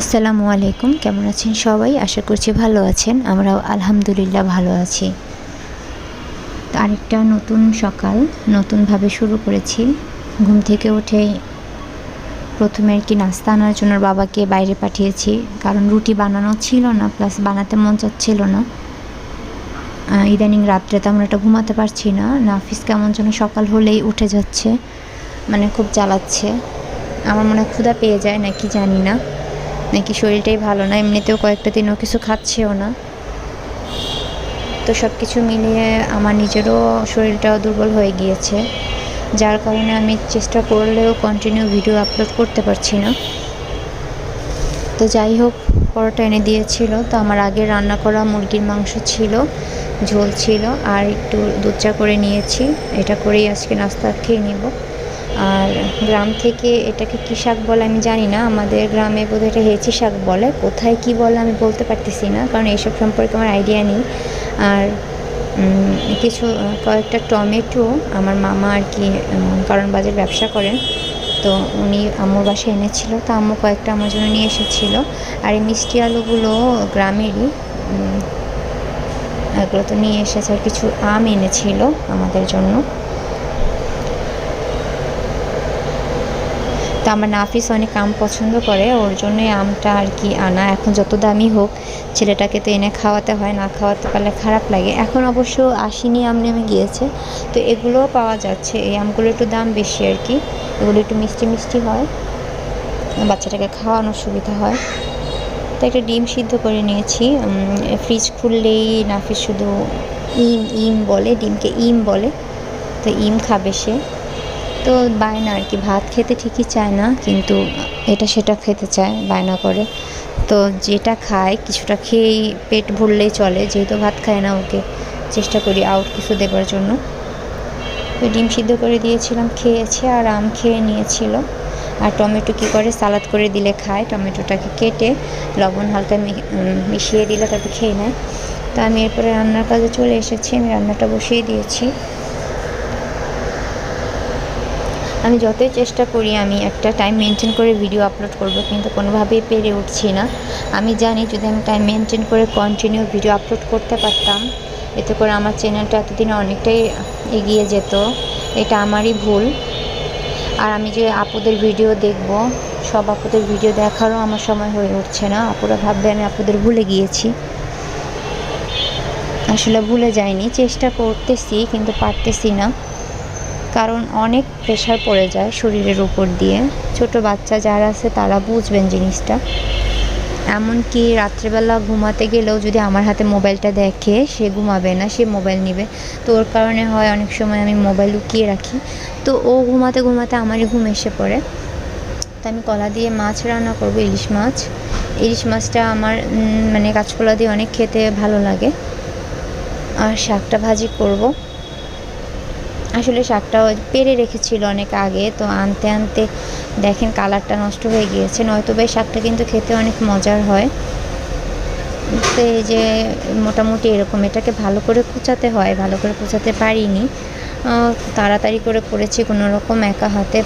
আসসালামু আলাইকুম, কেমন আছেন সবাই? আশা করছি ভালো আছেন, আমরাও আলহামদুলিল্লাহ ভালো আছি। আরেকটা নতুন সকাল, নতুনভাবে শুরু করেছি। ঘুম থেকে উঠে প্রথমে আর কি নাস্তা আনার জন্য বাবাকে বাইরে পাঠিয়েছি, কারণ রুটি বানানো ছিল না প্লাস বানাতে মন চাচ্ছিল না। ইদানিং রাত্রে তো আমরা ঘুমাতে পারছি না, নাফিস কেমন যেন সকাল হলেই উঠে যাচ্ছে মানে খুব জ্বালাচ্ছে। আমার মনে হয় ক্ষুধা পেয়ে যায় নাকি জানি না। নাকি শরীরটাই ভালো না? এমনিতেও কয়েকটা দিনও কিছু খাচ্ছেও না। তো সব কিছু মিলিয়ে আমার নিজেরও শরীরটাও দুর্বল হয়ে গিয়েছে। যার কারণে আমি চেষ্টা করলেও কন্টিনিউ ভিডিও আপলোড করতে পারছি না। তো যাই হোক, পরোটা এনে দিয়েছিল। তো আমার আগে রান্না করা মুরগির মাংস ছিল, ঝোল ছিল, আর একটু দুধ চা করে নিয়েছি। এটা করেই আজকে নাস্তা খেয়ে নিব। আর গ্রাম থেকে এটাকে কী শাক বলে আমি জানি না। আমাদের গ্রামে বোধহয় এটা হেঁচি শাক বলে। কোথায় কি বলে আমি বলতে পারতেছি না, কারণ এইসব সম্পর্কে আমার আইডিয়া নেই। আর কিছু, কয়েকটা টমেটো আমার মামা আর কি কারণ বাজার ব্যবসা করেন। তো উনি আম্মুর বাসায় এনেছিল, তো আম্মু কয়েকটা আমার জন্য নিয়ে এসেছিল। আর এই মিষ্টি আলুগুলো গ্রামেরই এগুলো তো নিয়ে এসেছে, আর কিছু আম এনেছিল আমাদের জন্য। তো আমার নাফিস অনেক আম পছন্দ করে, ওর জন্যই আমটা আর কি আনা। এখন যত দামি হোক, ছেলেটাকে তো এনে খাওয়াতে হয়, না খাওয়াতে পারলে খারাপ লাগে। এখন অবশ্য আশিনি আম নেমে গিয়েছে। তো এগুলোও পাওয়া যাচ্ছে। এই আমগুলো একটু দাম বেশি আর কি। এগুলো একটু মিষ্টি মিষ্টি হয়। বাচ্চাটাকে খাওয়ানোর সুবিধা হয়। তো একটা ডিম সিদ্ধ করে নিয়েছি। ফ্রিজ খুললেই নাফিস শুধু ইম ইম বলে, ডিমকে ইম বলে। তো ইম খাবে সে। তো বায়না আর কি, ভাত খেতে ঠিকই চায় না, কিন্তু এটা সেটা খেতে চায়, বায়না করে। তো যেটা খায়, কিছুটা খেয়েই পেট ভরলেই চলে, যেহেতু ভাত খায় না ওকে, চেষ্টা করি আউট কিছু দেবার জন্য। তো ডিম সিদ্ধ করে দিয়েছিলাম, খেয়েছে আর আম খেয়ে নিয়েছিল। আর টমেটো কী করে, সালাদ করে দিলে খায়, টমেটোটাকে কেটে লবণ হালকা মিশিয়ে দিলে তারপর খেয়ে নেয়। তো আমি এরপরে রান্নার কাজে চলে এসেছি, আমি রান্নাটা বসিয়ে দিয়েছি। আমি যতই চেষ্টা করি, আমি একটা টাইম মেনটেন করে ভিডিও আপলোড করব, কিন্তু কোনোভাবেই পেরে উঠছি না। আমি জানি যদি আমি টাইম মেনটেন করে কন্টিনিউ ভিডিও আপলোড করতে পারতাম, এতে করে আমার চ্যানেলটা এতদিনে অনেকটাই এগিয়ে যেত। এটা আমারই ভুল। আর আমি যে আপুদের ভিডিও দেখব, সব আপুদের ভিডিও দেখারও আমার সময় হয়ে উঠছে না। আপুরা ভাববে আমি আপুদের ভুলে গিয়েছি। আসলে ভুলে যাইনি। চেষ্টা করতেছি, কিন্তু পারতেছি না। কারণ অনেক প্রেশার পড়ে যায় শরীরের উপর দিয়ে। ছোট বাচ্চা যারা আছে তারা বুঝবেন জিনিসটা। এমনকি রাত্রেবেলা ঘুমাতে গেলেও যদি আমার হাতে মোবাইলটা দেখে, সে ঘুমাবে না, সে মোবাইল নেবে। তো ওর কারণে হয় অনেক সময় আমি মোবাইল লুকিয়ে রাখি। তো ও ঘুমাতে ঘুমাতে আমারই ঘুম এসে পড়ে। তো আমি কলা দিয়ে মাছ রান্না করব, ইলিশ মাছ। ইলিশ মাছটা আমার মানে কাঁচকলা দিয়ে অনেক খেতে ভালো লাগে। আর শাকটা ভাজি করব। আসলে শাকটা পেরে রেখেছিল অনেক আগে, তো আনতে আনতে দেখেন কালারটা নষ্ট হয়ে গিয়েছে। নয়তো বা শাকটা কিন্তু খেতে অনেক মজার হয়। তো এই যে মোটামুটি এরকম, এটাকে ভালো করে কুচাতে হয়, ভালো করে কুচাতে পারিনি। তাড়াতাড়ি করে করেছি কোনো রকম একা হাতে।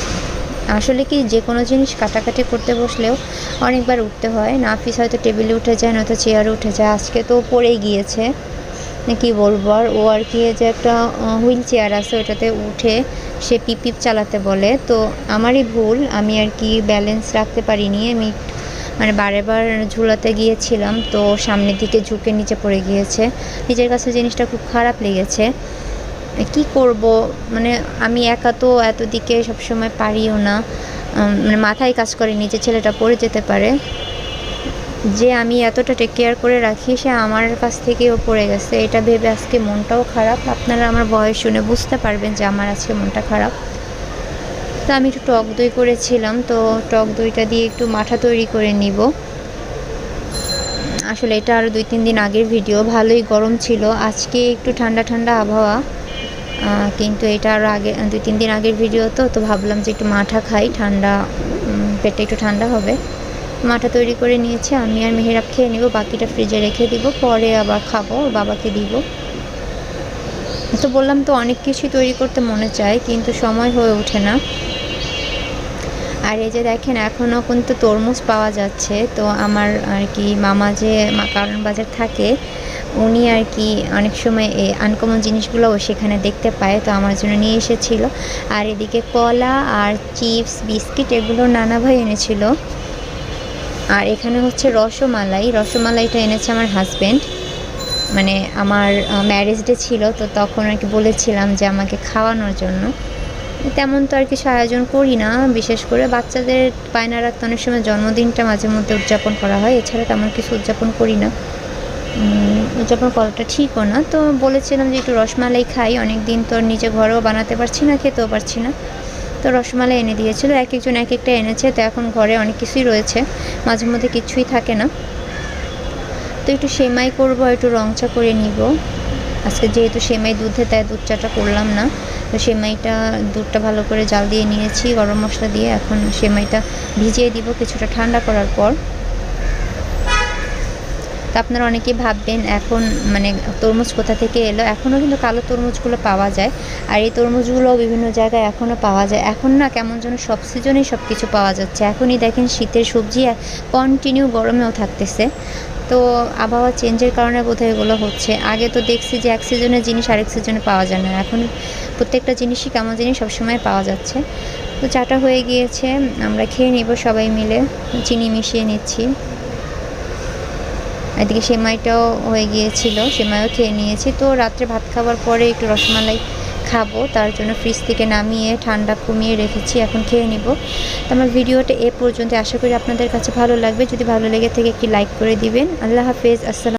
আসলে কি যে কোনো জিনিস কাটাকাটি করতে বসলেও অনেকবার উঠতে হয়। নাফিস হয়তো টেবিলে উঠে যায়, নয়তো চেয়ারে উঠে যায়। আজকে তো পড়েই গিয়েছে। কি বলব, আর ও আর কি যে একটা হুইল চেয়ার আছে ওটাতে উঠে সে পিপ পিপ চালাতে বলে। তো আমারই ভুল, আমি আর কি ব্যালেন্স রাখতে পারিনি। আমি মানে বারে বার ঝুলাতে গিয়েছিলাম, তো সামনের দিকে ঝুঁকে নিচে পড়ে গিয়েছে। নিজের কাছে জিনিসটা খুব খারাপ লেগেছে। কি করব? মানে আমি একা তো এত দিকে সবসময় পারিও না। মানে মাথায় কাজ করে নিজে ছেলেটা পড়ে যেতে পারে। যে আমি এতটা টেক কেয়ার করে রাখি, সে আমার কাছ থেকেও পড়ে গেছে। এটা ভেবে আজকে মনটাও খারাপ। আপনারা আমার বয়স শুনে বুঝতে পারবেন যে আমার আজকে মনটা খারাপ। তো আমি একটু টক দই করেছিলাম, তো টক দইটা দিয়ে একটু মাঠা তৈরি করে নিব। আসলে এটা আরও দুই তিন দিন আগের ভিডিও ভালোই গরম ছিল। আজকে একটু ঠান্ডা ঠান্ডা আবহাওয়া। কিন্তু এটা আরও আগে, দুই তিন দিন আগের ভিডিও তো তো ভাবলাম যে একটু মাঠা খাই, ঠান্ডা পেটে একটু ঠান্ডা হবে। মাঠা তৈরি করে নিয়েছে, আমি আর মেহেরাব খেয়ে নেব, বাকিটা ফ্রিজে রেখে দিব, পরে আবার খাব বাবাকে দিব। তো বললাম তো অনেক কিছুই তৈরি করতে মনে চায়, কিন্তু সময় হয়ে ওঠে না। আর এই যে দেখেন এখনও কিন্তু তরমুজ পাওয়া যাচ্ছে, তো আমার আর কি মামা যে কারণ বাজার থাকে, উনি আর কি অনেক সময় এই আনকমন জিনিসগুলোও সেখানে দেখতে পায়, তো আমার জন্য নিয়ে এসেছিল। আর এদিকে কলা আর চিপস বিস্কিট এগুলো নানা ভাই এনেছিল। আর এখানে হচ্ছে রসমালাই। রসমালাইটা এনেছে আমার হাজব্যান্ড মানে আমার ম্যারেজ ডে ছিল, তো তখন আর কি বলেছিলাম যে আমাকে খাওয়ানোর জন্য। তেমন তো আর কিছু আয়োজন করি না, বিশেষ করে বাচ্চাদের পায়না রাখতে অনেক সময় জন্মদিনটা মাঝে মধ্যে উদযাপন করা হয়, এছাড়া তেমন কিছু উদযাপন করি না। উদযাপন করাটা ঠিকও না, তো বলেছিলাম যে একটু রসমালাই খাই অনেক দিন তো নিজে ঘরেও বানাতে পারছি না, খেতেও পারছি না। তো রসমালাই এনে দিয়েছিল এক একজন এক একটা এনেছে, তো এখন ঘরে অনেক কিছুই রয়েছে, মাঝে মধ্যে কিছুই থাকে না। তো একটু সেমাই করব, একটু রংচা করে নিব। আজকে যেহেতু সেমাই দুধে, তাই দুধ চাটা করলাম না। তো সেমাইটা, দুধটা ভালো করে জাল দিয়ে নিয়েছি, গরম মশলা দিয়ে। এখন সেমাইটা ভিজিয়ে দিব কিছুটা ঠান্ডা করার পর। তো আপনারা অনেকেই ভাববেন, এখন মানে তরমুজ কোথা থেকে এলো? এখনও কিন্তু কালো তরমুজগুলো পাওয়া যায়। আর এই তরমুজগুলো বিভিন্ন জায়গায় এখনও পাওয়া যায়। এখন না কেমন যেন সব সিজনেই সব কিছু পাওয়া যাচ্ছে। এখনই দেখেন শীতের সবজি কন্টিনিউ গরমেও থাকতেছে। তো আবহাওয়া চেঞ্জের কারণে বোধহয় এগুলো হচ্ছে। আগে তো দেখছি যে এক সিজনের জিনিস আরেক সিজনে পাওয়া যায় না। এখন প্রত্যেকটা জিনিসই কেমন জিনিস সবসময় পাওয়া যাচ্ছে। তো চাটা হয়ে গিয়েছে। আমরা খেয়ে নেব সবাই মিলে। চিনি মিশিয়ে নিচ্ছি। এদিকে সেমাইটাও হয়ে গিয়েছিল, সেমাইও খেয়ে নিয়েছি। তো রাত্রে ভাত খাওয়ার পরে একটু রসমালাই খাব, তার জন্য ফ্রিজ থেকে নামিয়ে ঠান্ডা কমিয়ে রেখেছি, এখন খেয়ে নিব। তো আমার ভিডিওটা এ পর্যন্ত, আশা করি আপনাদের কাছে ভালো লাগবে। যদি ভালো লেগে থেকে একটি লাইক করে দিবেন। আল্লাহ হাফেজ, আসসালাম